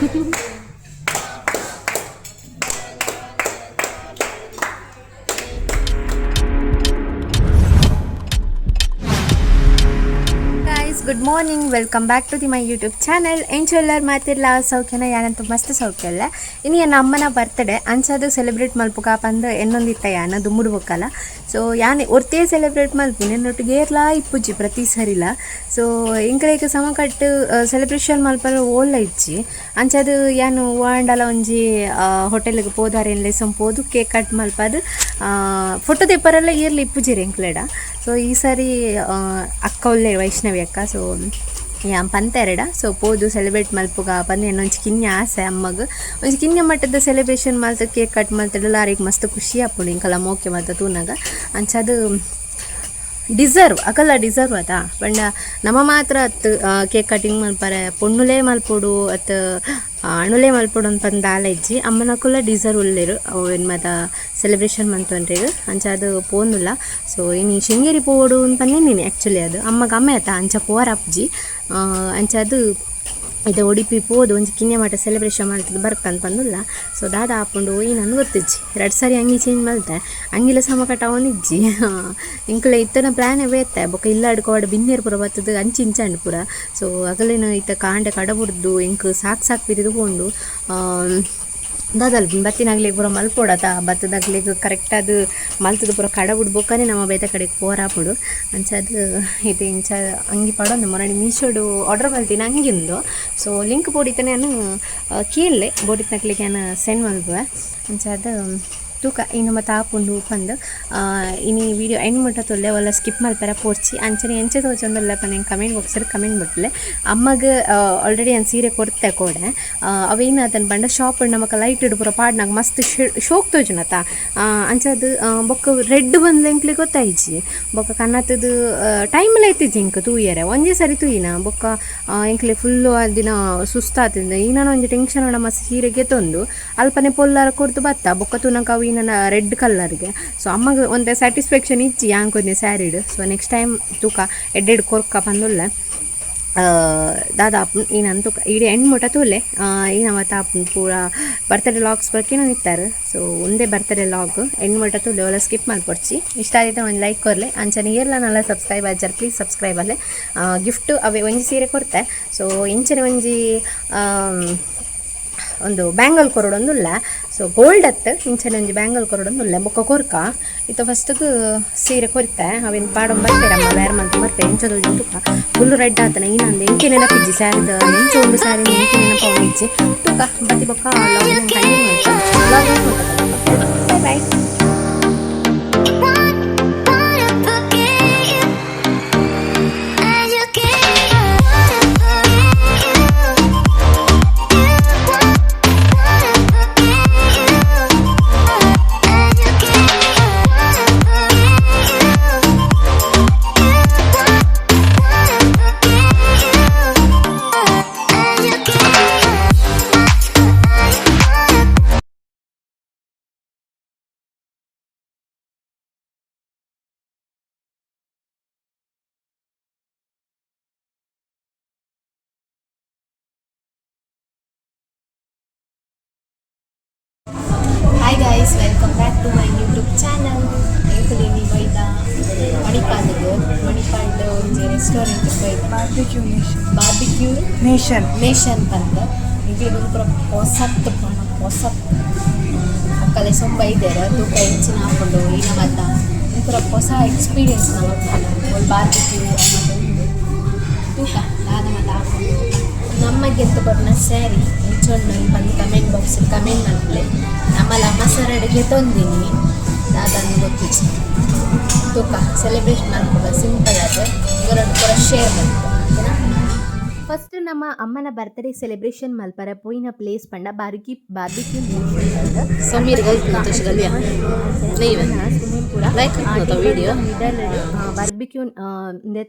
Thank you. Morning welcome back to the my YouTube channel ಎಂಚು ಎಲ್ಲರೂ ಸೌಖ್ಯನ ಯಾನಂತೂ ಮಸ್ತ್ ಸೌಖ್ಯ ಅಲ್ಲ. ಇನ್ನು ನನ್ನ ಅಮ್ಮನ ಬರ್ತಡೇ ಅಂಚದು ಸೆಲೆಬ್ರೇಟ್ ಮಲ್ಪುಗ ಅಂದ್ರೆ ಎನ್ನೊಂದಿತ್ತ ಯಾನ ದುಮ್ಮುಡ್ಬೇಕಲ್ಲ ಸೊ ಯಾನೆ ಒರ್ತೇ ಸೆಲೆಬ್ರೇಟ್ ಮಲ್ಪುನಿ ನೊಟ್ಟಿಗೆ ಏರ್ಲಾ ಇಪ್ಪುಜಿ ಪ್ರತಿ ಸರಿಲ. ಸೊ ಸಮ ಕಟ್ಟು ಸೆಲೆಬ್ರೇಷನ್ ಮಲ್ಪರ ಓಲ್ಲ ಇಜ್ಜಿ. ಅಂಚದು ಯಾನು ವಾಂಡಲ ಒಂಜಿ ಹೋಟೆಲ್ಗೆ ಪೋದಾರೆ ಲೆಸಂ ಪೋದು ಕೇಕ್ ಕಟ್ ಮಲ್ಪದು ಫೋಟೋ ತೆಪ್ಪರೆಲ್ಲ ಇರ್ಲಿ ಇಪ್ಪುಜಿರಿ ಎಂಕ್ಲೆಡ ಸೊ ಈ ಸಾರಿ ಅಕ್ಕ ಒಳ್ಳೆ ವೈಷ್ಣವಿ ಅಕ್ಕ. ಸೊ ಯಾನ್ ಪಂತ ಎರಡ. ಸೊ ಪೋದು ಸೆಲೆಬ್ರೇಟ್ ಮಲ್ಪುಗ ಬಂದು ಒಂಜಿ ಕಿನ್ಯ ಆಸೆ ಅಮ್ಮಗ. ಒಂಜಿ ಕಿನ್ಯ ಮಟ್ಟದ ಸೆಲೆಬ್ರೇಷನ್ ಮಲ್ತ ಕೇಕ್ ಕಟ್ ಮಲ್ತಡಲ್ಲ ಲಾರಿಗ್ ಮಸ್ತ್ ಖುಷಿ ಆಪುಂಡು ಇಂಕಲ ಮೋಕೆ ಮಾತ್ರ ತೂನಾಗ. ಅಂಚದು ಡಿಸರ್ವ್ ಅಕಲ್ಲ ಡಿಸರ್ವ್ ಅದ ಬಣ್ಣ, ನಮ್ಮ ಮಾತ್ರ ಅತ್ ಕೇಕ್ ಕಟಿಂಗ್ ಮಲ್ಪರೆ, ಪೊಣ್ಣುಲೇ ಮಲ್ಪೊಡು, ಅತ್ ಅಣುಲೇ ಮಲ್ಪೊಡು ಅಂತ ದಾಲ ಇಜ್ಜಿ. ಅಮ್ಮನಕುಲ್ಲ ಡಿಸರ್ವ್ ಉಳ್ಳೇರು. ಏನು ಮತ ಸೆಲೆಬ್ರೇಷನ್ ಮಂತೊಂಡ್ರಿಗೆ ಅಂಚ ಅದು ಪೋನುಲ್ಲ ಸೊ ಇನ್ನು ಶೃಂಗೇರಿ ಪೋಡು ಅಂತ ನೀನು ಆ್ಯಕ್ಚುಲಿ ಅದು. ಅಮ್ಮಗ ಅಮ್ಮ ಆಯ್ತಾ ಅಂಚ ಪೋರ ಅಪ್ಜಿ ಅಂಚ ಅದು ಇದು ಉಡುಪಿ ಪೋದು ಒಂಜಿ ಕಿನ್ನೆ ಮಾಟ ಸೆಲೆಬ್ರೇಷನ್ ಮಾಡ್ತದೆ ಬರ್ಕಂತ ಬಂದುಲ್ಲ ಸೊ ದಾದ ಹಾಕೊಂಡು ಈ ನಾನು ಗೊತ್ತಿಜ್ಜಿ ಎರಡು ಸಾರಿ ಅಂಗಿ ಚೇಂಜ್ ಮಲ್ತೆ ಅಂಗಿಲ ಸಮಕಟ ಅವನಿಜ್ಜಿ ಇಂಕಲ ಇತ್ತನ ಪ್ಲ್ಯಾನ್ ಬೇತ್ತೆ ಬೊಕ್ಕ ಇಲ್ಲ ಅಡ್ಕೋವಾಡ ಬಿನ್ನೇರು ಪುರ ಬತ್ತದ ಅಂಚಿ ಇಂಚಾಂಡ್ ಪುರ ಸೊ ಅಗಲಿನ ಇತ್ತ ಕಾಂಡೆ ಕಡಬುರ್ದು, ಇಂಕ್ ಸಾಕು ಸಾಕು ಬಿರಿದು ದಾದಲ್ ಬತ್ತಿನಾಗ್ಲಿಗೆ ಪೂರ ಮಲ್ಪೊಡತ ಬತ್ತದಾಗ್ಲಿಗೆ ಕರೆಕ್ಟ್ ಅದು ಮಲ್ತದ ಪೂರ ಕಡ ಬಿಡ್ಬೇಕಾನೆ ನಮ್ಮ ಬೇತ ಕಡೆಗೆ ಅಂಚ ಅದು ಇದು ಇಂಚ ಅಂಗಿ ಪಡೊಂದು ಮೊರಡಿ ಮೀಶೋಡು ಆರ್ಡರ್ ಮಲ್ತೀನಿ ಅಂಗಿಂದು ಸೊ ಲಿಂಕ್ ಬೋಡಿತಾನೆ ನಾನು ಕೇಳಲೆ. ಬೋಡಿತ್ನಕ್ಲಿಗೆ ನಾನು ಸೆಂಡ್ ಮಲ್ಪುವೆ ಅಂಚದು ತೂಕ ಇನ್ನು ಮತ್ತೆ ಹಾಕೊಂಡು ಇನ್ನು ಇನಿ ವಿಡಿಯೋ ಎಂಡ್ ಮುಟ್ಟ ತೊಲ್ಲೆ ಒಲ್ಲ ಸ್ಕಿಪ್ ಮಲ್ಪರ ಪೋಡ್ಚಿ ಅಂಚನೆ ಎಂಚೆ ತೋಚೊಂದಲ್ಲ ಪನ ಕಮೆಂಟ್ ಬಾಕ್ಸಲ್ಲಿ ಕಮೆಂಟ್ ಬಿಟ್ಲೆ ಅಮ್ಮಗೆ ಆಲ್ರೆಡಿ ಒಂದು ಸೀರೆ ಕೊಡ್ತೆ ಕೊಡೆ. ಅವೇನು ಅದನ್ನು ಬಂಡ ಶಾಪ್ ನಮಕ ಲೈಟ್ ಇಡು ಪೂರ ಪಾಡ್ನಾಗ ಮಸ್ತ್ ಶೋಕ್ ತೋಜುನತ. ಅಂಚದು ಬೊಕ್ಕ ರೆಡ್ ಬಂದ್ಲೆಂಕ್ಲಿ ಗೊತ್ತಾಯ್ಜಿ. ಬೊಕ್ಕ ಕನ್ನತದು ಟೈಮ್ ಐತಿಜ್ಜಿ ಇಂಕ ತೂಯರೆ ಒಂದೇ ಸರಿ ತೂಯಿನ ಬೊಕ್ಕ ಎಂಕ್ಲೆ ಫುಲ್ಲು ಆ ದಿನ ಸುಸ್ತಾತಿಂದ. ಈ ನಾನು ಒಂಜಿ ಟೆನ್ಷನ್ ಮಸ್ತ್ ಸೀರೆಗೆ ತಂದು, ಅಲ್ಪನೆ ಪೊಲ್ಲಾರ ಕೊಡ್ತು ಬತ್ತ. ಬೊಕ್ಕ ತುನಕ ಅವು ನನ್ನ ರೆಡ್ ಕಲರ್ಗೆ. ಸೊ ಅಮ್ಮಗೆ ಒಂದು ಸ್ಯಾಟಿಸ್ಫ್ಯಾಕ್ಷನ್ ಇಚ್ಚಿ ಯಾಂಕೊಂದೆ ಸ್ಯಾರಿಡ್ ಸೊ ನೆಕ್ಸ್ಟ್ ಟೈಮ್ ತೂಕ ಎಡ್ಡೆಡ್ ಕೊರ್ಕ ಬಂದುಲ್ಲ ದಾದಾ ತೂಕ, ಇಡೀ ಹೆಣ್ಮುಟ ತೂಲೆ ಆಪುನ್ ಪೂರ ಬರ್ತಡೇ ಲಾಗ್ಸ್ ಬರ್ಕೇನೋ ಇತ್ತಾರೆ. ಸೊ ಒಂದೇ ಬರ್ತಡೇ ಲಾಗ್ ಹೆಣ್ಮುಟ ತೂಲೆ ಒಲ್ಲ ಸ್ಕಿಪ್ ಮಾಡ್ಕೊಡ್ಚಿ ಇಷ್ಟ ಆಗಿದೆ ಒಂದು ಲೈಕ್ ಕೊರ್ಲೆ ಅಂಚನೆ ಇರ್ಲ ನಲ್ಲ ಸಬ್ಸ್ಕ್ರೈಬ್ ಆಜರ್ ಪ್ಲೀಸ್ ಸಬ್ಸ್ಕ್ರೈಬ್ ಅಲ್ಲೇ. ಗಿಫ್ಟ್ ಅವೇ ಒಂಜಿ ಸೀರೆ ಕೊಡ್ತೆ. ಸೊ ಇಂಚನೆ ಒಂಜಿ ಒಂದು ಬ್ಯಾಂಗಲ್ ಕೊರಡೊಂದುಲ್ಲ ಸೊ ಗೋಲ್ಡ್ ಅತ್ತು ಇಂಚನೆ ಒಂಜಿ ಬ್ಯಾಂಗಲ್ ಕೊರಡೊಂದುಲ್ಲ ಬೊಕ್ಕ ಕೊರ್ಕ. ಇತ್ತ ಫಸ್ಟ್ಗೆ ಸೀರೆ ಕೊರಿತೆ. ಅವೇನು ಪಾಡೊಂದು ಬರ್ತಾರೆ ಅಮ್ಮ, ಬೇರೆ ಮಂತ್ ಬರ್ತೆ. ಎಂಚದು ತುಕ ಫುಲ್ ರೆಡ್ ಆತನ. ಇನ್ನೊಂದು ಎಂಕೆ ನೆನಪಿಜ್ಜಿ ಸ್ಯಾರಿದ ಇಂಚ ಒಂದು ಸ್ಯಾರಿ ಎಂಕೆ ನೆನಪ ಇಜ್ಜಿ ತುಕ ಬತ್ತಿ ಬೊಕ್ಕ ಲಾಗಿನ್ ಕಂಟಿನ್ಯೂ ಲಾಗಿನ್ ಬಾಯ್ ಮಣಿಪಾಲ್ದು. ಮಣಿಪಾಲ್ದು ಒಂಜಿ restaurant Barbeque Nation Barbeque Nation Nation ಬಂದ ಇದು ಪೂರ ಹೊಸತ್ತು ಪಣ ಹೊಸತ್ ಅಕ್ಕಲೆ ಸೊಂಬ ಇದ್ದಾರೆ ತೂಕ ಹೆಚ್ಚಿನ ಹಾಕೊಂಡು ಈಗ ಒಂಥರ ಪೂರ ಹೊಸ ಎಕ್ಸ್ಪೀರಿಯನ್ಸ್ ನಾವು ಒಂದು ಬಾರ್ಬಿಕ್ಯೂ ಅನ್ನೋದು ತೂಕ ದಾದ ಮತ ಹಾಕೊಂಡು ಎಂತ ಕೊಟ್ಟ ಸ್ಯಾರಿ ಹೆಚ್ಚೊಂದು ಬಂದು ಕಮೆಂಟ್ ಬಾಕ್ಸ್ ಕಮೆಂಟ್ ಮಾಡ್ಲೆ. ನಮ್ಮಲ್ಲ ಅಡುಗೆ ತಂದಿನಿ. ಅದನ್ನು ಗೊತ್ತಿಚ್ಚಿ ತೂಕ ಸೆಲೆಬ್ರೇಷನ್ ಮಾಡ್ಕೊಳ್ಳೋದು ಸಿಂಪಲ್ ಆದರೆ ಇವರನ್ನು ಕೂಡ ಶೇರ್ ಮಾಡ್ಕೊಂಡು ಫಸ್ಟ್ ನಮ್ಮ ಅಮ್ಮನ ಬರ್ತ್ಡೇ ಸೆಲೆಬ್ರೇಷನ್ ಮಲ್ಪರ ಪೋಯಿನ ಪ್ಲೇಸ್ ಪಂಡ ಬಾರ್ಗಿ ಬಾರ್ಬಿಕ್ಯೂ ಸಮೀರ್ ಬಾರ್ಬಿಕ್ಯೂ ಬಾರ್ಬಿಕ್ಯೂ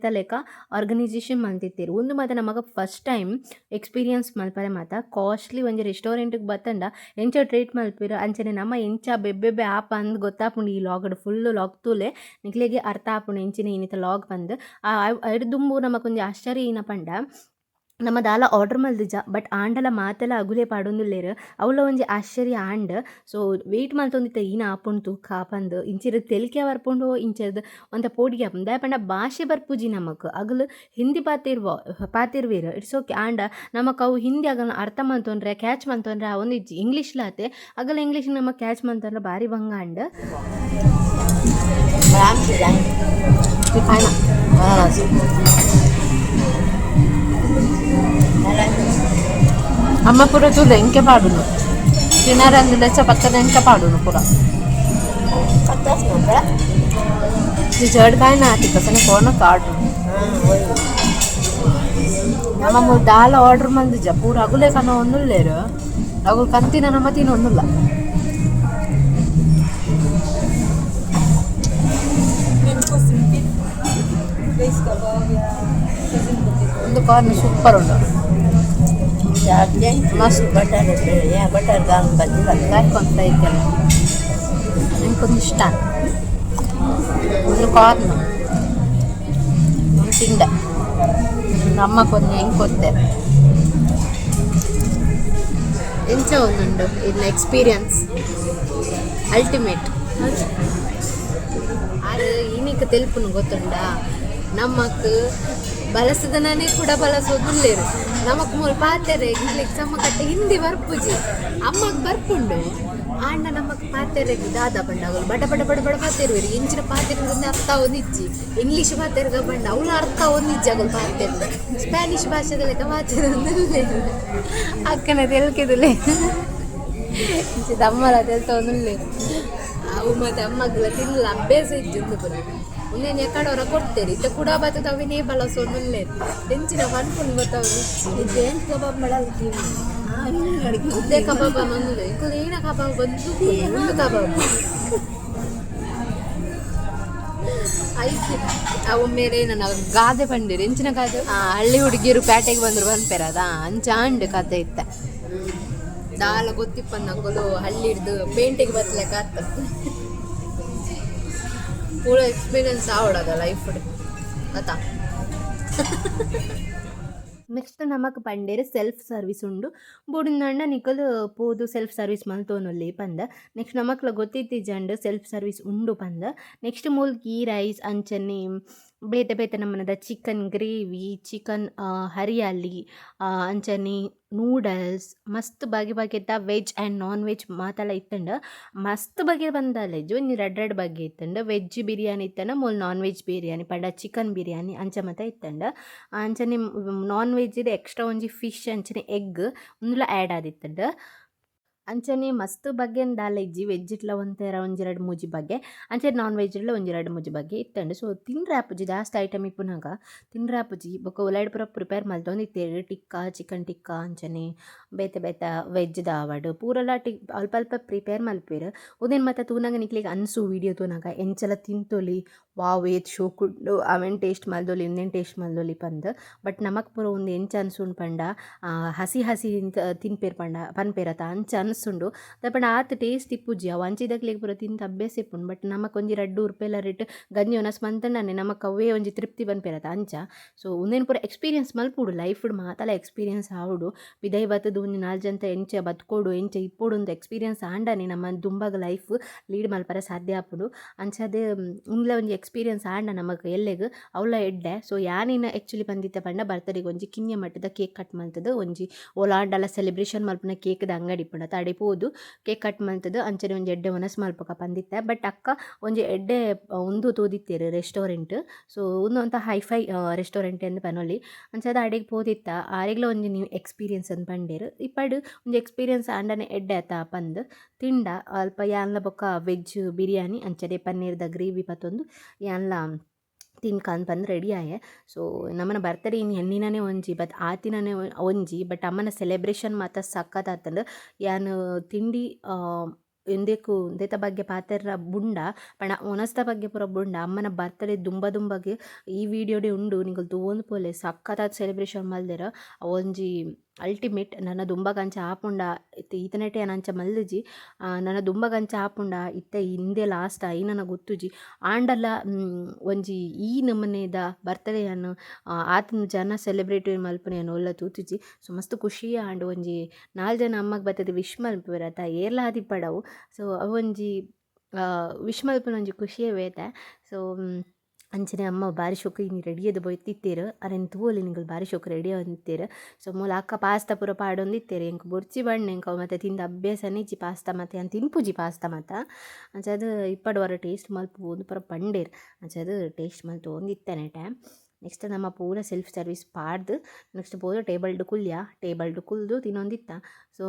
ಲೆಕ್ಕ ಆರ್ಗನೈಸೇಷನ್ ಮಂತಿತ್ತೀರು ಒಂದು ಮಾತ ನಮಗ ಫಸ್ಟ್ ಟೈಮ್ ಎಕ್ಸ್ಪೀರಿಯನ್ಸ್ ಮಲ್ಪರ ಮಾತ ಕಾಸ್ಟ್ಲಿ ಒಂಜಿ ರೆಸ್ಟೋರೆಂಟ್ಗೆ ಬತ್ತಂಡ ಎಂಚ ಟ್ರೀಟ್ ಮಲ್ಪಿರ ಅಂಚನೆ ನಮ್ಮ ಎಂಚ ಬೆಬ್ಬೆಬ್ಬೆ ಆಪ ಅಂದ್ ಗೊತ್ತಾಪುಂಡು ಈ ಲಾಗಡ್ ಫುಲ್ ಲಾಗ್ ತೂಲೆ ನಿಕ್ಲೆಗೆ ಅರ್ಥ ಆಪುಂಡು ಎಂಚಿನ ಏನಿತ ಲಾಗ್ ಬಂದು. ದುಂಬು ನಮಕೊಂಜಿ ಆಶ್ಚರ್ಯ ಏನಪ್ಪ ಪಂಡ ನಮ್ಮ ದಾಲ ಆರ್ಡರ್ ಮಲ್ದಿಜ ಬಟ್ ಆಂಡಲ ಮಾತೆಲ್ಲ ಅಗುಲೆ ಪಾಡೊಂದುಲ್ಲೇರ್. ಅವಳ ಒಂಜಿ ಆಶ್ಚರ್ಯ ಆಂಡ್ ಸೊ ವೆಯ್ಟ್ ಮಲ್ತೊಂದಿತ್ತ ಈನ ಆಪುಂಡು ಕಾಪಂದ್ ಇಂಚಿರ್ ತೆಲಿಕೆ ಬರ್ಪುಂಡು ಇಂಚಿರದ ಒಂತ ಪೋಡಿಗೆ ಆಪುಂಡು. ದಯಪಂಡ ಭಾಷೆ ಬರ್ಪುಜಿ ನಮಕ್ ಅಗಲು ಹಿಂದಿ ಪಾತಿರ್ವ ಪಾತಿರ್ವೇರ್. ಇಟ್ಸ್ ಓಕೆ ಆಂಡ ನಮಕ್ ಅವು ಹಿಂದಿ ಅಗಲ್ನ ಅರ್ಥ ಮಲ್ತೊಂಡ್ರೆ ಕ್ಯಾಚ್ ಮಲ್ತೊಂಡ್ರೆ ಒಂದು ಇಜ್ಜಿ ಇಂಗ್ಲೀಷ್ಲಾತೆ ಅಗಲ ಇಂಗ್ಲೀಷ್ ನಮಕ್ ಕ್ಯಾಚ್ ಮಲ್ತೊಂಡ್ರೆ ಭಾರಿ ಭಂಗ ಆಂಡ್. ಅಮ್ಮ ಪೂರ ತುಲೆ ಎಂಕೆ ಪಾಡುನು ತಿನ್ನರಂದು ಲೆಚ್ಚ ಪಕ್ಕದ ಎಂಕೆ ಪಾಡುನು ಪೂರ ಈ ಜಡ್ ಕಾಯಿ ನಾಟಿ ಕಸನೆ ಕೋನ ಕಾಡು ನಮ್ಮ ದಾಲ್ ಆರ್ಡರ್ ಮಂದಿಜ ಪೂರ ಅಗುಲೆ ಕನ ಒಂದುಲ್ಲೇರು ಅಗುಲ್ ಕಂತಿನ ನಮ್ಮ ತಿನ್ನ ಒಂದುಲ್ಲ ಒಂದು ಕಾರ್ನ್ ಸೂಪರ್ ಉಂಟು ಮಸ್ತ್ ಬಟರ್ ಬಟರ್ ಗಾಲ್ ಬಜ್ಜಿ ಕೊಂತ ಇದ್ದಲ್ಲ ನನಗೊಂದು ಇಷ್ಟ ಒಂದು ಕಾರ್ನ್ ಒಂದು ತಿಂಡ ನಮ್ಮ ಕೊಂದು ಹೆಂಗೆ ಕೊಡ್ತೆ ಎಂಚ ಒಂದುಂಡು ಇದನ್ನ ಎಕ್ಸ್ಪೀರಿಯನ್ಸ್ ಅಲ್ಟಿಮೇಟ್ ಆದ್ರೆ ಈನಿಕ ತೆಲುಪುನು ಗೊತ್ತುಂಡ ನಮ್ಮಕ್ ಬಲಸದನೇ ಕೂಡ ಬಲಸೋದುಲ್ಲೇರು ನಮಕ್ ಮೂಲ ಪಾತ್ರೆ ಇಲ್ಲಿಗೆ ಸಮ ಕಟ್ಟೆ ಹಿಂದಿ ಬರ್ಪುಜಿ. ಅಮ್ಮಗ್ ಬರ್ಪುಂಡು. ಆಂಡ ನಮಕ್ ಪಾತ್ರೆ ದಾದ ಬಂಡಾಗಲು ಬಡ ಬಡ ಬಡ ಬಡ ಪಾತೆರುವೇರು ಇಂಚಿನ ಪಾತ್ರೆ ಅರ್ಥ ಒಂದಿಜ್ಜಿ ಇಂಗ್ಲೀಷ್ ಪಾತೆರ್ಗ ಬಂಡ ಅವಳು ಅರ್ಥ ಒಂದಿಜ್ಜಿ ಅವಳು ಪಾತೆರ್ ಸ್ಪ್ಯಾನಿಷ್ ಭಾಷೆದಲ್ಲಿ ಪಾತೆರೆ ಅಕ್ಕನ ತೆಲ್ಕಿದುಲೇ ಅಮ್ಮಲ ತೆಲ್ತ ಒಂದಿಲ್ಲೇ ಅವು ಮತ್ತೆ ಅಮ್ಮಗ್ಲ ತಿನ್ನಲ ಅಭ್ಯಾಸ ಇಜ್ಜುಂದು ಪುರ ಉನ್ನೇನು ಎಕಡವರ ಕೊಡ್ತೇರಿ ಇತ್ತ ಕೂಡ ಬತ್ತದ ಅವಿನೇ ಒಳ್ಳೆ ಹೆಂಚಿನ ಮನ್ಪುನ್ ಗೊತ್ತವ ಇದೇನು ಕಬಾಬ್ ಮಾಡಲ್ತೀವಿ ಇದೇ ಕಬಾಬ್ ಅನ್ನೊಂದು ಇದು ಏನ ಕಬಾಬ್ ಬಂದು ಒಂದು ಕಬಾಬ್ ಐತಿ ನನ್ನ ಗಾದೆ ಬಂದಿರಿ ಎಂಚಿನ ಗಾದೆ ಆ ಹಳ್ಳಿ ಹುಡುಗಿಯರು ಪೇಟೆಗೆ ಬಂದ್ರು ಬಂದ್ಪೇರದ ಅಂಚ ಅಂಡ್ ಕತೆ ಇತ್ತ ದಾಲ ಗೊತ್ತಿಪ್ಪ ನಗಲು ಹಳ್ಳಿ ಹಿಡ್ದು ಪೇಂಟಿಗೆ ಬತ್ಲೆಕ್ಕ ಆತ ಪೂರ ಎಕ್ಸ್ಪೀರಿಯನ್ಸ್ ಆವಡದ ಲೈಫ್ ಆತಾ ನೆಕ್ಸ್ಟ್ ನಮಕ್ ಪಂಡೇರು ಸೆಲ್ಫ್ ಸರ್ವಿಸ್ ಉಂಡು. ಬುಡಿಂದಂಡ ನಿಕಲ್ ಪೋದು ಸೆಲ್ಫ್ ಸರ್ವಿಸ್ ಮಲ್ತೋನಲ್ಲಿ ಪಂದ. ನೆಕ್ಸ್ಟ್ ನಮಕ್ಲ ಗೊತ್ತಿತ್ತಿ ಜಂಡ್ ಸೆಲ್ಫ್ ಸರ್ವಿಸ್ ಉಂಡು ಪಂದ. ನೆಕ್ಸ್ಟ್ ಮೂಲ್ ಗೀ ರೈಸ್ ಅಂಚನೆ ಬೇತೆ ಬೇತೆ ನಮ್ಮನದ ಚಿಕನ್ ಗ್ರೇವಿ, ಚಿಕನ್ ಹರಿಯಾಲಿ ಅಂಚನೆ, ನೂಡಲ್ಸ್, ಮಸ್ತ್ ಬಗೆ ಬಗೆದ ವೆಜ್ ಆ್ಯಂಡ್ ನಾನ್ ವೆಜ್ ಮಾತೆಲ್ಲ ಇತ್ತಂಡ. ಮಸ್ತ್ ಬಗೆ ಬಂದಲೆಜ್ ಒಂಜಿ ರೆಡ್ ರೆಡ್ ಬಗ್ಗೆ ಇತ್ತಂಡ. ವೆಜ್ ಬಿರಿಯಾನಿ ಇತ್ತಂಡ, ಮೂಲ್ ನಾನ್ ವೆಜ್ ಬಿರಿಯಾನಿ, ಪಡ ಚಿಕನ್ ಬಿರಿಯಾನಿ, ಅಂಚ ಮಾತ ಇತ್ತಂಡ. ಅಂಚನೆ, ನಾನ್ ವೆಜ್ಜಿದ ಎಕ್ಸ್ಟ್ರಾ ಒಂಜಿ ಫಿಶ್ ಅಂಚನೆ ಎಗ್ ಉಂದುಲ ಆ್ಯಡ್ ಆದಿತ್ತಂಡ ಅಂಚನೆ ಮಸ್ತ್ ಬಗೆನ್ ದಾಲ ಇಜ್ಜಿ ವೆಜ್ ಇಟ್ಲ ಒಂಥರ ಒಂಜಿ ಎರಡು ಮೂಜಿ ಬಗ್ಗೆ. ಅಂಚನೆ ನಾನ್ ವೆಜ್ ಇಟ್ಲ ಒಂಜಿ ಎರಡು ಮೂಜಿ ಬಗ್ಗೆ ಇತ್ತಂಡು ಸೊ ತಿನ್ರೆ ಆಪುಜಿ ಜಾಸ್ತಿ ಐಟಮ್ ಇಪ್ಪುನಾಗ ತಿನ್ರೆ ಆಪುಜಿ ಬೊಕ್ಕ ಉಲಾಯ್ಡ್ ಪೂರ ಪ್ರಿಪೇರ್ ಮಲ್ತೊಂದಿತ್ತೇರು ಟಿಕ್ಕಾ, ಚಿಕನ್ ಟಿಕ್ಕಾ ಅಂಚನೆ, ಬೇತೆ ಬೇತ ವೆಜ್ ದಾವಡು, ಪೂರಲ ಟಿ, ಅಲ್ಪ ಅಲ್ಪ ಪ್ರಿಪೇರ್ ಮಲ್ಪೇರು ಉದೇನು ಮತ್ತೆ ತೂನಾಗ ನಿಕ್ಲಿಗೆ ಅನ್ಸು ವಿಡಿಯೋ ತೂನಾಗ, ಎಂಚಲ ತಿಂತೊಲಿ ವಾವ್ ಏತ್ ಶೋ ಕುಡ್ಡು ಅವೆನ್ ಟೇಸ್ಟ್ ಮಲ್ದೊಲಿ, ಇಂದೇನು ಟೇಸ್ಟ್ ಮಲ್ದೊಲಿ ಪಂದ್. ಬಟ್ ನಮಕ್ ಪೂರ ಒಂದು ಎಂಚ ಅನ್ಸುಂಡು ಪಂಡ ಹಸಿ ಹಸಿ ತಿನ್ಪೇರ್ ಪಂಡ ಪನ್ಪೇರತ ಅಂಚ ಅನ್ಸುಂಡು ಪಂಡ ಆತ್ ಟೇಸ್ಟ್ ಇಪ್ಪುಜಿ ಅವು ಅಂಚಿದಕ್ಲಿಗೆ ಪೂರ ತಿಂತ ಅಭ್ಯಾಸ ಇಪ್ಪುಂಡು ಬಟ್ ನಮಕ್ ಒಂಜಿ ರಡ್ಡು ಉರ್ಪೆಲ ರೇಟ್, ಗಂಜಿ ಒನಸ್ ಮಂತಂಡನೆ ನಮಕ್ ಅವೇ ಒಂಜಿ ತೃಪ್ತಿ ಬನ್ಪೇರತ ಅಂಚ. ಸೊ ಒಂದೇನು ಪೂರ ಎಕ್ಸ್ಪೀರಿಯನ್ಸ್ ಮಲ್ಪುಡು, ಲೈಫ್ ಮಾತಲ ಎಕ್ಸ್ಪೀರಿಯನ್ಸ್ ಆವುಡು. ವಿದೈ ಬತ್ತದು ಒಂದು ನಾಲ್ ಜಂತ ಎಂಚ ಬತ್ಕೋಡು, ಎಂಚ ಇಪ್ಪೋಡು ಒಂದು ಎಕ್ಸ್ಪೀರಿಯನ್ಸ್ ಆಂಡನೆ ನಮ್ಮ ದುಂಬಾಗ ಲೈಫ್ ಲೀಡ್ ಮಲ್ಪರ ಸಾಧ್ಯ ಆಪುಡು. ಅಂಚದೆ ಉಂಗ್ಲ ಒಂಜಿ ಎಕ್ಸ್ಪೀರಿಯನ್ಸ್ ಆಂಡ ನಮಗೆ ಎಲ್ಲೆಗ್ ಅವಳ ಎಡ್ಡೆ. ಸೊ ಯಾನಿನ ಆ್ಯಕ್ಚುಲಿ ಬಂದಿತ್ತ ಪಂಡ ಬರ್ತಡೆಗೆ ಒಂಜಿ ಕಿನ್ಯ ಮಟ್ಟದ ಕೇಕ್ ಕಟ್ ಮಲ್ತದು ಒಂಜಿ ಓಲಾಂಡಲ ಸೆಲೆಬ್ರೇಷನ್ ಮಲ್ಪನ ಕೇಕ್ದ ಅಂಗಡಿ ಪಂಡ ತಡೆಪೋದು ಕೇಕ್ ಕಟ್ ಮಲ್ತದು ಅಂಚನೆ ಒಂಜಿ ಎಡ್ಡೆ ಒನಸ್ ಮಲ್ಪಕ ಬಂದಿತ್ತೆ ಬಟ್ ಅಕ್ಕ ಒಂಜಿ ಎಡ್ಡೆ ಉಂದು ತೋದಿತ್ತೇರು ರೆಸ್ಟೋರೆಂಟ್ ಸೊ ಉಂದು ಅಂತ ಹೈಫೈ ರೆಸ್ಟೋರೆಂಟ್ ಎಂದು ಪನೊಲಿ. ಅಂಚದ ಅಡಿಗೆ ಪೋದಿತ್ತ. ಆರೆಗ್ಲ ಒಂಜಿ ನೀವು ಎಕ್ಸ್ಪೀರಿಯನ್ಸ್ ಅಂದ್ ಪಂಡೇರು. ಇಪ್ಪಡು ಒಂಜಿ ಎಕ್ಸ್ಪೀರಿಯನ್ಸ್ ಆಂಡನೆ ಎಡ್ಡೆ ಆತ ಪಂದ್. ತಿಂಡ, ಅಲ್ಪ ಯಾನ್ಲ ಬೊಕ್ಕ ವೆಜ್ ಬಿರಿಯಾನಿ, ಅಂಚನೆ ಪನ್ನೀರ್ದ ಗ್ರೇವಿ ಪತ್ತೊಂದು. ಯಾನ್ಲ ತಿನ್ಕಂದ್ ಬಂದು ರೆಡಿ ಆಯೆ. ಸೊ ನಮ್ಮನ ಬರ್ತಡೇ ಇನ್ನು ಹೆಣ್ಣಿನೇ ಒಂಜಿ ಬತ್ ಆತಿನೇ ಒಂಜಿ ಬಟ್ ಅಮ್ಮನ ಸೆಲೆಬ್ರೇಷನ್ ಮಾತ್ರ ಸಖತ್ ಆತಂದು ಯಾನು ತಿಂಡಿ ಎಂದೇಕು, ಎಂದೇತ ಬಗ್ಗೆ ಪಾತೆರ್ರ ಬುಂಡ, ಪಣ ಒನಸ್ತ ಬಗ್ಗೆ ಪೂರ ಬುಂಡ, ಅಮ್ಮನ ಬರ್ತಡೆ ದುಂಬ ದುಂಬಗೆ ಈ ವಿಡಿಯೋಡೆ ಉಂಡು ನಿಂಗಲ್ ತೂವೊಂದು ಪೋಲೆ ಸಕ್ಕತ್ತಾದ ಸೆಲೆಬ್ರೇಷನ್ ಮಾಡಿದ್ರೆ ಒಂಜಿ ಅಲ್ಟಿಮೇಟ್ ನನ್ನ ದುಂಬಗಂಚ ಆಪುಂಡ ಇತ್ತೆ ಈತನೆಟೆ ನಂಚ ಮಲ್ಲುಜಿ ನನ್ನ ದುಂಬಗಂಚ ಆಪುಂಡ ಇತ್ತೆ ಹಿಂದೆ ಲಾಸ್ಟ್ ಐನನ ಗೊತ್ತುಜಿ. ಆಂಡಲ ಒಂಜಿ ಈ ನಮನೆದ ಬರ್ತಡೆಯನ್ನು ಆತನ ಜನ ಸೆಲೆಬ್ರೇಟ್ ಮಲ್ಪನೆಯನ್ನು ಒಲ್ಲ ತೂತುಜಿ. ಸೊ ಮಸ್ತ್ ಖುಷಿ ಆಂಡ್ ಒಂಜಿ ನಾಲ್ ಜನ ಅಮ್ಮಗ್ ಬರ್ತದೆ ವಿಶ್ ಮಲ್ಪುವೆರತ ಏರ್ಲ ಆದಿ ಪಡವು. ಸೊ ಅವೊಂಜಿ ವಿಶ್ ಮಲ್ಪನ ಒಂಜಿ ಖುಷಿಯೇ ವೇತೆ. ಸೊ ಅಂಚನೆ ಅಮ್ಮ ಬಾರಿ ಶೋಕ ಇನ್ನು ರೆಡಿಯದು ಬೊಯ್ತಿತ್ತೇರು? ಅರೆನ್ ತೂವೊಲಿ ನಿಂಗಲ್ ಬಾರಿ ಶೋಕ ರೆಡಿ ಅಂತೀರು ಸೊ, ಮೂಲ ಅಕ್ಕ ಪಾಸ್ತಾ ಪೂರ ಪಾಡೊಂದಿತ್ತೇರು. ಎಂಕ್ ಬೊರ್ಚಿ ಬಣ್ಣ ಎಂಕ ಮತ್ತೆ ತಿಂದ ಅಭ್ಯಾಸನೇ ಇಜ್ಜಿ ಪಾಸ್ತಾ ಮತ್ತೆ ಅಂತ ತಿನ್ಪುಜಿ ಪಾಸ್ತಾ ಮತ್ತ? ಅಂಚದು ಇಪ್ಪಡು ವರ ಟೇಸ್ಟ್ ಮಲ್ಪು ಒಂದು ಪೂರ ಪಂಡೇರು. ಅಂಚದು ಟೇಸ್ಟ್ ಮಲ್ತು ಟೈಮ್ ನೆಕ್ಸ್ಟ್ ನಮ್ಮ ಪೂರ ಸೆಲ್ಫ್ ಸರ್ವಿಸ್ ಪಾಡ್ದು. ನೆಕ್ಸ್ಟ್ ಪೂರ ಟೇಬಲ್ಡು ಕುಲ್ಯ. ಟೇಬಲ್ಡು ಕುಲ್ದು ತಿನ್ನೊಂದಿತ್ತ. ಸೊ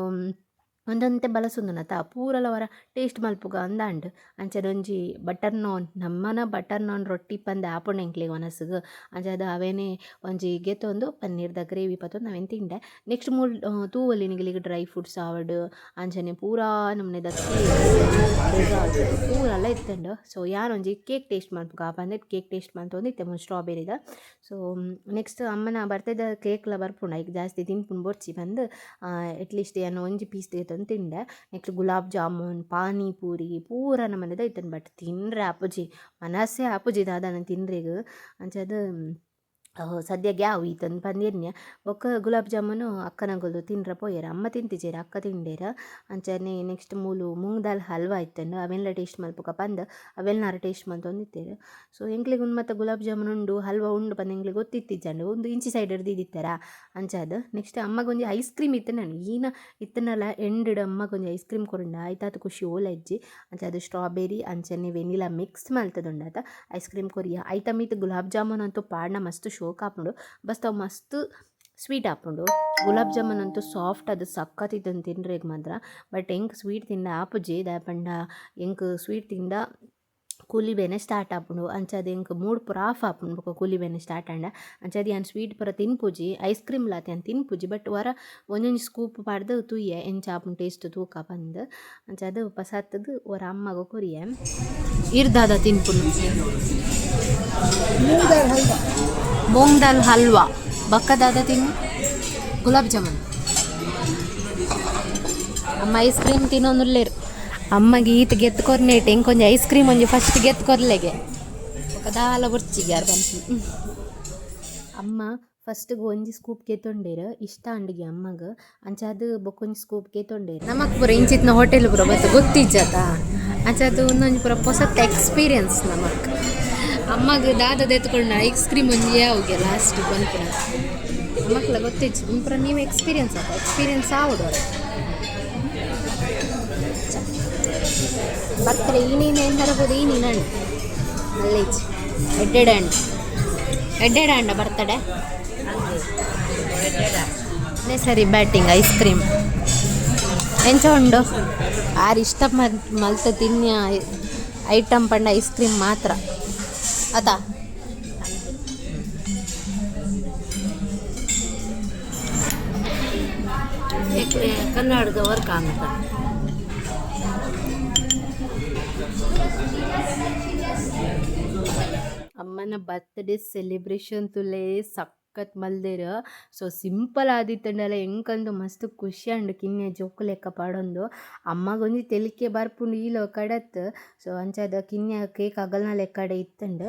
ಒಂದೊಂತೆ ಬಲಸುಂದುನತ ಪೂರಲ ವರ ಟೇಸ್ಟ್ ಮಲ್ಪುಗ ಅಂದಾಂಡ್. ಅಂಚದೊಂಜಿ ಬಟರ್ ನಾನ್, ನಮ್ಮನ ಬಟರ್ ನಾನ್ ರೊಟ್ಟಿ ಪಂದ ಆಪುಂಡು ಎಂಕ್ಲೆಗ್ ಒನಸ್ಗ್ ಅಂಚ ಅವೇನೆ ಒಂಜಿ ಗೆತ್ತೊಂದು ಪನ್ನೀರ್ದ ಗ್ರೇವಿ ಪತ್ತೊಂದು ಅವೆನ್ ತಿಂಡೆ. ನೆಕ್ಸ್ಟ್ ಮೂಲ್ ತೂವಲ್ಲಿ ನಿಗಲಿಗೆ ಡ್ರೈ ಫ್ರೂಟ್ಸ್ ಆವಡ್ ಅಂಚನೆ ಪೂರ ನಮ್ಮನೆ ಡೆಸಾರ್ಟ್ ಪೂರೆಲ್ಲ ಇತ್ತಂಡು ಸೊ ಯಾರೊಂಜಿ ಕೇಕ್ ಟೇಸ್ಟ್ ಮಲ್ಪುಗ. ಪಂದೆ ಕೇಕ್ ಟೇಸ್ಟ್ ಮಾಡ್ತೊಂದು ಇತ್ತೆ ಸ್ಟ್ರಾಬೆರಿ ಸ್ಟ್ರಾಬೆರಿದ ಸೊ, ನೆಕ್ಸ್ಟ್ ಅಮ್ಮನ ಬರ್ತದ ಕೇಕ್ಲ ಬರ್ಪುಂಡ ಈಗ ಜಾಸ್ತಿ ತಿನ್ಪುಂಡು ಬೊರ್ಚಿ ಬಂದು ಅಟ್ಲೀಸ್ಟ್ ಏನು ಒಂಜಿ ಪೀಸ್ ತೆಗೆತಂದು ತಿಂಡೆ ನೆಕ್ಸ್ಟ್ ಗುಲಾಬ್ ಜಾಮೂನ್, ಪಾನಿಪೂರಿ, ಪೂರ ನಮ್ಮನೆದ ಇತ್ತನ್ ಬಟ್ ತಿನ್ರೆ ಆಪುಜಿ ಮನಸ್ಸೇ ಆಪುಜಿ ದಾದಾನ ತಿನ್ರೆಗ್ ಅಂಚದ ಸದ್ಯಗೆ ಯಾವು ಈತನ್ ಪಂದಿರ್ನ್ಯ ಬೊಕ್ಕ ಗುಲಾಬ್ ಜಾಮೂನು ಅಕ್ಕನಗೊಲ್ದು ತಿನ್ರ ಪೋಯೆರ ಅಮ್ಮ ತಿಂತಿಜೆರ್ ಅಕ್ಕ ತಿಂಡೇರ? ಅಂಚನೆ ನೆಕ್ಸ್ಟ್ ಮೂಲು ಮೂಂಗ್ ದಾಲ್ ಹಲ್ವಾ ಇತ್ತಂಡು ಅವೆಲ್ಲ ಟೇಸ್ಟ್ ಮಲ್ಪಕ ಪಂದ್? ಅವೆಲ್ನಾರ ಟೇಸ್ಟ್ ಮಲ್ತೊಂದಿತ್ತೇರು ಸೊ ಎಂಕ್ಲೆಗ್ ಉಂದು ಮತ್ತೆ ಗುಲಾಬ್ ಜಾಮೂನ್ ಉಂಡು, ಹಲ್ವಾ ಉಂಡು ಪಂದ್ ಎಂಕ್ಲೆಗ್ ಗೊತ್ತಿತ್ತಿಜ್ಜಂಡು ಒಂದು ಇಂಚಿ ಸೈಡ್ ಹಿಡ್ದಿದ್ದಿತ್ತಾರ ಅಂಚಾದ್ ನೆಕ್ಸ್ಟ್ ಅಮ್ಮಗೊಂಜಿ ಐಸ್ ಕ್ರೀಮ್ ಇತ್ತು ನಾನು ಈನ ಇತ್ತನಲ್ಲ, ಎಂಡ್ ಅಮ್ಮಗೊಂಜಿ ಐಸ್ ಕ್ರೀಮ್ ಕೊರಂಡ ಆಯ್ತಾತು ಖುಷಿ ಓಲ ಇಜ್ಜಿ ಅಂಚ ಅದು ಸ್ಟ್ರಾಬೆರಿ ಅಂಚನೆ ವೆನಿಲಾ ಮಿಕ್ಸ್ ಮಲ್ತದುಂಡಾತ ಐಸ್ ಕ್ರೀಮ್ ಕೊರಿಯ. ಐತ ಮೀತ್ ಗುಲಾಬ್ ಜಾಮೂನ್ ಅಂತೂ ಪಾಡ್ನ ಮಸ್ತ್ ಶೋಕ್ ಆಪುಂಡು ಬಸ್ತಾವ್ ಮಸ್ತ್ ಸ್ವೀಟ್ ಆಪುಂಡು ಗುಲಾಬ್ ಜಾಮೂನ್ ಅಂತೂ ಸಾಫ್ಟ್ ಅದು ಇದ್ದನ್ ಈಗ ಮಾತ್ರ. ಬಟ್ ಹೆಂಗೆ ಸ್ವೀಟ್ ತಿಂದ ಆಪುಜಿ ದಾಪಂಡ ಹೆಂಗೆ ಸ್ವೀಟ್ ತಿಂದ ಕೂಲಿ ಬೇನೆ ಸ್ಟಾರ್ಟ್ ಆಪುಂಡು ಅಂಚದ ಎಂಕ್ ಮೂಡ್ ಪೂರ ಆಫ್ ಆಪುಂಡು ಬೊಕ ಕೂಲಿ ಬೇನೆ ಸ್ಟಾರ್ಟ್ ಆಂಡ ಅಂಚದ ಏನು ಸ್ವೀಟ್ ಪೂರ ತಿನ್ಪುಜಿ ಐಸ್ ಕ್ರೀಮ್ ಲಾತಿ ಅಂತ ತಿನ್ಪುಜಿ ಬಟ್ ವರ ಒಂದೊಂದು ಸ್ಕೂಪ್ ಪಾಡ್ದು ತುಯ್ಯ ಎಂಚ ಆಪುಂಡು ಟೇಸ್ಟ್ ತೂಕ ಬಂದು. ಅಂಚದ ಪಸತ್ತದು ವರ ಅಮ್ಮಗ ಕೊರಿಯೆ. ಇರ್ದಾದ ತಿನ್ಪುನು ಮೂಂಗ್ ದಾಲ್ ಹಲ್ವಾ ಬಕ್ಕದಾದ ತಿನ್ನು ಗುಲಾಬ್ ಜಾಮೂನ್ ಅಮ್ಮ ಐಸ್ ಕ್ರೀಮ್ ತಿನ್ನೊಂದುಲ್ಲೇರು ಅಮ್ಮಗೆ ಈತ ಗೆತ್ತು ಕೊರ್ನೇಟ್ ಎಂಕೊಂಜಿ ಐಸ್ ಕ್ರೀಮ್ ಒಂಜಿ ಫಸ್ಟ್ ಗೆತ್ತು ಕೊರ್ಲೆಗೆ ఒక ದಾಲ ಬುರ್ಚಿಗೆ ಯಾರು ಬಂತು ಅಮ್ಮ ಫಸ್ಟ್ಗೆ ಒಂಜಿ ಸ್ಕೂಪ್ ಕೇತೊಂಡೇರು ಇಷ್ಟ ಅಂಡಿಗೆ ಅಮ್ಮಗ ಅಂಚಾದ ಬೊಕ್ಕೊಂಜಿ ಸ್ಕೂಪ್ ಕೇತೊಂಡೇರು ನಮಕ್ ಪೂರ ಇಂಚಿತ್ನ ಹೋಟೆಲ್ ಪೂರ ಬತ್ತು ಗೊತ್ತಿಜ್ಜತ ಅಂಚಾದ ಒಂದೊಂದು ಪೂರ ಹೊಸತ್ ಎಕ್ಸ್ಪೀರಿಯನ್ಸ್ ನಮಕ್ ಅಮ್ಮಗ ದಾದ ಎತ್ಕೊಂಡ ಐಸ್ ಕ್ರೀಮ್ ಒಂದು ಯಾವಾಗೆ ಲಾಸ್ಟ್ ಬಂದ್ಪುರ ಮಕ್ಕಳ ಗೊತ್ತಿತ್ತು ಒಂಪುರ ನೀವು ಎಕ್ಸ್ಪೀರಿಯನ್ಸ್ ಆಗ ಎಕ್ಸ್ಪೀರಿಯನ್ಸ್ ಆವಡು ಬರ್ತಾರೆ, ಈ ಏನು ತರಬೋದು ಈ ಹಣ್ಣು. ಮಲ್ಲೇಜ್ ಎಡ್ಡೆಡೆ ಹಣ್ಣು. ಎಡ್ಡೆಡೆ ಹಣ್ಣು ಬರ್ತಡೆ? ನೇ ಸರಿ ಬ್ಯಾಟಿಂಗ್ ಐಸ್ ಕ್ರೀಮ್ ಎಂಚ ಉಂಡು? ಆರು ಇಷ್ಟ ಮಲ್ತ ತಿನ್ನ ಐಟಮ್ ಪಂಡ ಐಸ್ ಕ್ರೀಮ್ ಮಾತ್ರ. ಅದಾ ಕನ್ನಡದ ವರ್ಕ್ ಅಂತ ಅಮ್ಮನ ಬರ್ತ್ಡೇ ಸೆಲೆಬ್ರೇಷನ್ ತುಲೆ ಸಖತ್ ಮಲ್ದೇರ. ಸೊ ಸಿಂಪಲ್ ಆದಿತ್ತಂಡಲ ಎಂಕಂದು ಮಸ್ತ್ ಖುಷಿ ಅಂಡ್ ಕಿನ್ನೆ ಜೋಕ್ ಲೆಕ್ಕ ಪಾಡೊಂದು. ಅಮ್ಮಗೊಂಜಿ ತೆಲಿಕೆ ಬರ್ಪುಂಡು ಈಲೋ ಕಡತ್. ಸೊ ಅಂಚದ ಕಿನ್ನೆ ಕೇಕ್ ಅಗಲ್ನ ಲೆಕ್ಕಡೆ ಇತ್ತಂಡು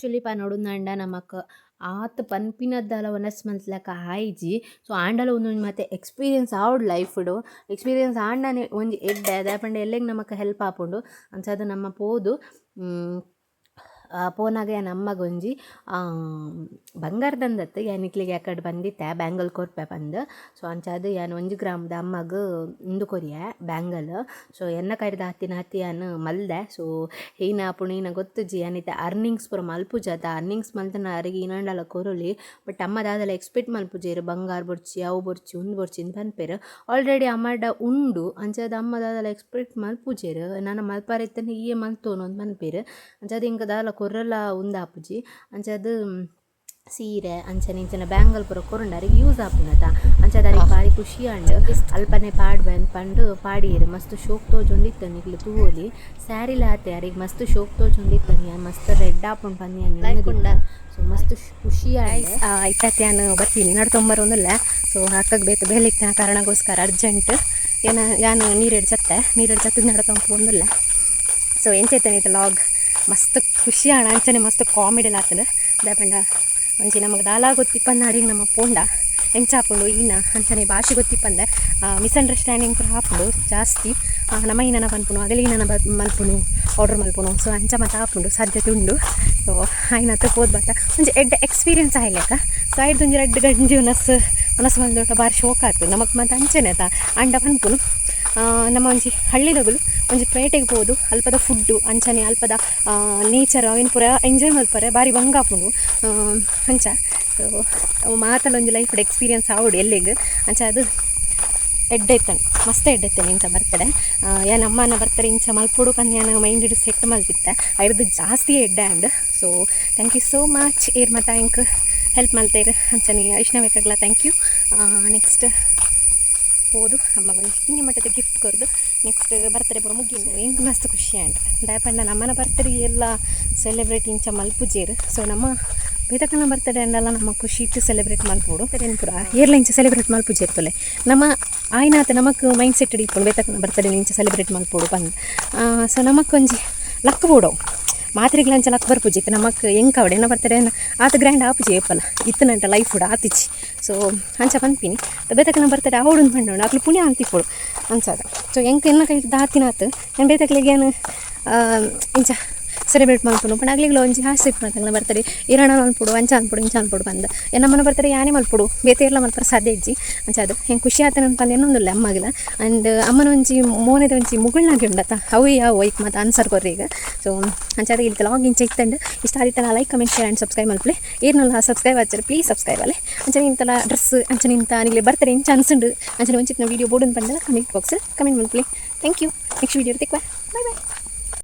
ಆ್ಯಕ್ಚುಲಿ ಪಾ ನೋಡು ನಂಡ ನಮಕ್ ಆತ ಪನ್ಪಿನದ್ದಲ ಒನಸ್ ಮಂತ್ಲಕ ಆಯ್ಜಿ ಸೊ ಆಂಡಲ ಒಂದೊಂದು ಮತ್ತೆ ಎಕ್ಸ್ಪೀರಿಯನ್ಸ್ ಆವಡ್ ಲೈಫ್ಡು ಎಕ್ಸ್ಪೀರಿಯನ್ಸ್ ಆಂಡನೆ ಒಂಜಿ ಎಡ್ಡೆ ದಾಪಂಡ ಎಲ್ಲೆಗ್ ನಮಕ್ ಹೆಲ್ಪ್ ಆಪುಂಡು. ಅಂಚಾದ ನಮ್ಮ ಪೋದು ಪೋನಾಗೆ ನಮ್ಮ ಗೊಂಜಿ ಯಾನ್ ಅಮ್ಮಗೊಂಜಿ ಏನು ಇಕ್ಲಿಗೆ ಯಾಕಡೆ ಬಂದಿತ್ತೆ ಬ್ಯಾಂಗಲ್ ಕೊರ್ಪೆ ಬಂದು. ಸೊ ಅಂಚಾದ ಯಾನ್ ಒಂಜಿ ಗ್ರಾಮದ ಅಮ್ಮಗ ಇಂದು ಕೊರಿಯೆ ಬ್ಯಾಂಗಲ್ ಸೊ ಎನ್ನ ಕರಿದ ಹತ್ತಿನ ಹತ್ತಿ ಯಾನ್ ಮಲ್ದೆ. ಸೊ ಹೀನ ಪುಣ ಗೊತ್ತು ಗೊತ್ತುಜಿ ಏನಿತ್ತೆ ಅರ್ನಿಂಗ್ಸ್ ಪೂರ ಮಲ್ಪುಜಾತ ಅರ್ನಿಂಗ್ಸ್ ಮಲ್ತನ ಅರಿಗೆ ಇನಂಡಲ ಕೊರೊಲಿ. ಬಟ್ ಅಮ್ಮ ದಾದಲ ಎಕ್ಸ್ಪೆಕ್ಟ್ ಮಲ್ಪುಜೇರು ಬಂಗಾರ ಬೊರ್ಚಿ, ಅವು ಬೊರ್ಚಿ, ಉಂದು ಬೊರ್ಚಿ ಅಂತ ಅನ್ಪೇರು ಆಲ್ರೆಡಿ ಅಮ್ಮಡ ಉಂಡು. ಅಂಚಾದ ಅಮ್ಮ ದಾದಲ ಎಕ್ಸ್ಪೆಕ್ಟ್ ಮಲ್ಪುಜೇರು ನಾನು ಮಲ್ಪಾರೈತನ ಈ ಮಲ್ತೋನು ಅಂತ ಅನ್ಪೇರು ಅಂಚಾದ ಇಂಕ ಕೊರಲ್ಲ ಕೊರ್ರಲ ಉಂದಾಪುಜಿ ಅಂಚಾದ ಸೀರೆ ಅಂಚನೆ ಇಂಚನೆ ಬ್ಯಾಂಗಲ್ ಪೂರ ಕೊರಂಡರಿಗೆ ಯೂಸ್ ಆಪುನತ ಅಂಚ ದಾರಿ ಬಾರಿ ಖುಷಿ ಅಂಡ್ ಅಲ್ಪನೆ ಪಾಡ್ ಬಂದ್ ಪಂಡು ಪಾಡಿಯರು ಮಸ್ತ್ ಶೋಕ್ ತೋಜೊಂದಿತ್ತು ನಿಗ್ಲು ತೂವೋಲಿ. ಸ್ಯಾರಿಲ ಆತೆ ಅರಿಗೆ ಮಸ್ತ್ ಶೋಕ್ ತೋಜೊಂದಿತ್ತು ಮಸ್ತ್ ರೆಡ್ ಆಪುಂಡು ಪಂದಿ ಸೊ ಮಸ್ತ್ ಖುಷಿ ಆಂಡ್ ಆಯ್ತತ್ತೆ ನಾನು ಬರ್ತೀನಿ. ನಡ್ತೊಂಬರೊಂದಿಲ್ಲ ಸೊ ಹಾಕಕ್ಕೆ ಬೇಕು ಬೇಲಿಕ್ಕಿನ ಕಾರಣಗೋಸ್ಕರ ಅರ್ಜೆಂಟ್ ಏನ ಯಾನು ನೀರೆಡ್ ಚತ್ತೆ ನೀರೆಡ್ ಚತ್ತದ ನಡ್ತೊಂಪು ಒಂದಿಲ್ಲ ಸೊ ಎಂಚೈತೆ ಇದು ಲಾಗ್ ಮಸ್ತ್ ಖುಷಿ ಆಣ ಅಂಚನೆ ಮಸ್ತ್ ಕಾಮಿಡಿ ಆತದ ದಾಪಂಡ ಒಂಜಿ ನಮಗೆ ದಾಲ ಗೊತ್ತಿಪ್ಪಂದ ಅಡಿಗೆ ನಮ್ಮ ಪೋಂಡ ಹೆಂಚಾಪುಂಡು ಈನ ಅಂಚನೆ ಭಾಷೆ ಗೊತ್ತಿಪ್ಪಂದೆ. ಮಿಸ್ಅಂಡರ್ಸ್ಟ್ಯಾಂಡಿಂಗ್ ಪೂರ ಹಾಪುಂಡು ಜಾಸ್ತಿ ನಮ ನಮ್ಮ ಈನನ ಪನ್ಪುನು ಅಗಲಿ ಈನನ ಬ, ಮಲ್ಪುನು ಆರ್ಡರ್ ಮಲ್ಪುನು ಸೊ ಅಂಚ ಮತ್ತೆ ಹಾಪುಂಡು ಸಾಧ್ಯತೆ ಉಂಡು. ಸೊ ಆಯ್ನತ್ತು ಹೋದ್ ಬತ್ತ. ಒಂಜಿ ಎಡ್ಡೆ ಎಕ್ಸ್ಪೀರಿಯನ್ಸ್ ಆಯ್ಲೆಕ್ಕ ಸೊ ಆಯ್ದು ಒಂಜಿ ರೆಡ್ ಗಂಜಿ ಉನಸ್ ಉನಸ್ ಬಂದೊಟ್ಟ ಭಾರಿ ಶೋಕ್ ಆಯ್ತು ನಮಗೆ ಮತ್ತೆ ಅಂಚನೆ ತ ಅಂಡ ಪನ್ಪುನು ನಮ್ಮ ಒಂಜಿ ಹಳ್ಳಿದಗಳು ಒಂಜಿ ಪ್ಲೇಟಿಗೆ ಹೋದು, ಅಲ್ಪದ ಫುಡ್ಡು ಅಂಚನೆ, ಅಲ್ಪದ ನೇಚರ್ ಅವಿನ ಪೂರ ಎಂಜಾಯ್ ಮಲ್ಪರೆ ಬಾರಿ ಬಂಗಾಪುಂಡು ಅಂಚ. ಸೊ ಮಾತಲ್ಲ ಒಂಜಿ ಲೈಫ್ ಎಕ್ಸ್ಪೀರಿಯನ್ಸ್ ಆವಡು ಎಲ್ಲಿಗೆ. ಅಂಚ ಅದು ಎಡ್ಡೆ ಇತ್ತನು ಮಸ್ತ್ ಎಡ್ಡೆತ್ತೇನೆ ಇಂಚ ಬರ್ತಡೆ. ಏನು ಅಮ್ಮನ ಬರ್ತಾರೆ ಇಂಚ ಮಲ್ಪುಡು ಪಂದು ಮೈಂಡ್ ಇಡು ಸೆಟ್ ಮಲ್ತಿತ್ತೆ ಐದು ಜಾಸ್ತಿ ಎಡ್ಡೆ and so thank you so much air ಇಂಕ್ ಹೆಲ್ಪ್ ಮಲ್ತೇರು ಅಂಚನೆ ಬೇಕಾಗಲ್ಲ ಥ್ಯಾಂಕ್ ಯು ನೆಕ್ಸ್ಟ್ ಹೋದು ಅಮ್ಮಗೊಂದು ಕಿನ್ನಿ ಮಟ್ಟದ ಗಿಫ್ಟ್ ಕೊರ್ದು ನೆಕ್ಸ್ಟ್ ಬರ್ತಡೆ ಬರೋ ಮುಗಿ ಹೆಂಗೆ ಮಸ್ತ್ ಖುಷಿ ಆಂಡ್ ದಯಪಂಡ ನಮ್ಮನ ಬರ್ತಡೇ ಎಲ್ಲ ಸೆಲೆಬ್ರೇಟ್ ಇಂಚ ಮಲ್ಪುಜೇರು ಸೊ ನಮ್ಮ ಬೇತಕನ ಬರ್ತಡೇ ಅಂಡಲ್ಲ ನಮ್ಮ ಖುಷಿ ಇಟ್ಟು ಸೆಲೆಬ್ರೇಟ್ ಮಾಡ್ಬೋದು ಪೂರ ಏರ್ಲ ಇಂಚ ಸೆಲೆಬ್ರೇಟ್ ಮಲ್ಪುಜೇರ್ತಲೆ ನಮ್ಮ ಆಯ್ನಾತ ನಮಕ್ ಮೈಂಡ್ ಸೆಟ್ ಇಟ್ಕೊಂಡು ಬೇತಕನ ಬರ್ತಡೇ ಇಂಚ ಸೆಲೆಬ್ರೇಟ್ ಮಲ್ಪೋಡು ಬಂದು. ಸೊ ನಮಕ್ಕೊಂಜಿ ಲಕ್ ಬೋಡವು ಮಾತ್ರೆಗಳಂಚ ಪೂಜೆ ಇತ್ತು. ನಮಕ್ ಹೆಂಗೆ ಕವಡೆ ಏನೋ ಬರ್ತಾರೆ ಆತ ಗ್ರ್ಯಾಂಡ್ ಆಪುಜಿ ಏಪಲ್ಲ ಇತ್ತನಂಟ ಲೈಫ್ ಕೂಡ ಆತಿಚ್ಚಿ. ಸೊ ಅಂಚ ಪನ್ಪಿನಿ ನಾನು ಬರ್ತಾರೆ ಅವಡು ಪಂಡು ಅಕ್ಲು ಪುಣ್ಯ ಅಂತಿಪ್ಪಳು ಅನ್ಸದ ಸೊ ಹೆಂಗೆ ಎನ್ನ ಕೈ ದಾತಿನಾತ್ ಏನು ಇಂಚ ಸೆಲೆಬ್ರೇಟ್ ಮಲ್ಪುನು ಪಣ ಆಗ್ಲಿಗ್ಲ ಒಂಜಿ ಹಾಸ್ಯ ಇಪ್ಪತ್ತಂಗ್ಲ ಬರ್ತಾರೆ ಇರಣ ಅನ್ಪುಡು ಅಂಚ ಅನ್ಪುಡು ಇಂಚ ಅನ್ಪುಡು ಬಂದ. ನಮ್ಮನ ಬರ್ತಾರೆ, ಯಾನೇ ಮಲ್ಪುಡು ಬೇತೆ ಎಲ್ಲ ಮಲ್ಪರ ಸಾಧ್ಯ ಇಜ್ಜಿ. ಅಂಚ ಅದು, ಹೆಂಗೆ ಖುಷಿ ಆತನ ಅಂತಂದು ಏನೊಂದಿಲ್ಲ ಅಮ್ಮಗಿಲ್ಲ. ಆ್ಯಂಡ್ ಅಮ್ಮನ ಒಂಜಿ, ಮೋನದ ಒಂಜಿ ಮುಗುಳ್ನಾಗಿ ಉಂಡತ್ತ ಅವು ಯಾವ ವೈಕ್ ಮತ್ತು ಆನ್ಸರ್ ಕೊರ್ರಿ ಈಗ. ಸೊ ಅಂಚಾದ ಇಲ್ಲಿ ಲಾಗ್ ಇಂಚ ಇತ್ತಂಡು ಇಷ್ಟ ಆದಿತ್ತಲ್ಲ like comment share and subscribe ಮಲ್ಪಲೆ. ಏನಲ್ಲ ಸಬ್ಸ್ಕ್ರೈಬ್ ಆಚಾರ ಪ್ಲೀಸ್ ಸಬ್ಸ್ಕ್ರೈಬ್ ಅಲ್ಲೇ ಅಂಚನೆ ಇಂತಲ ಡ್ರೆಸ್ ಅಂಚನೆ ಇಂತ ನಿಗ್ಲೆ ಬರ್ತಾರೆ, ಇಂಚ ಅನ್ಸುಂಡು. ಅಂಚನೆ ಒಂಚಿತ್ನ ವೀಡಿಯೋ ಬೋರ್ಡ್ ಬಂದಲ್ಲ ಕಮೆಂಟ್ ಬಾಕ್ಸಲ್ಲಿ ಕಮೆಂಟ್ ಮಲ್ಪಲೆ. ಥ್ಯಾಂಕ್ ಯು ನೆಕ್ಸ್ಟ್ ವೀಡಿಯೋ ತೆಕ್ವಾ ಬಾಯ್ ಬಾಯ್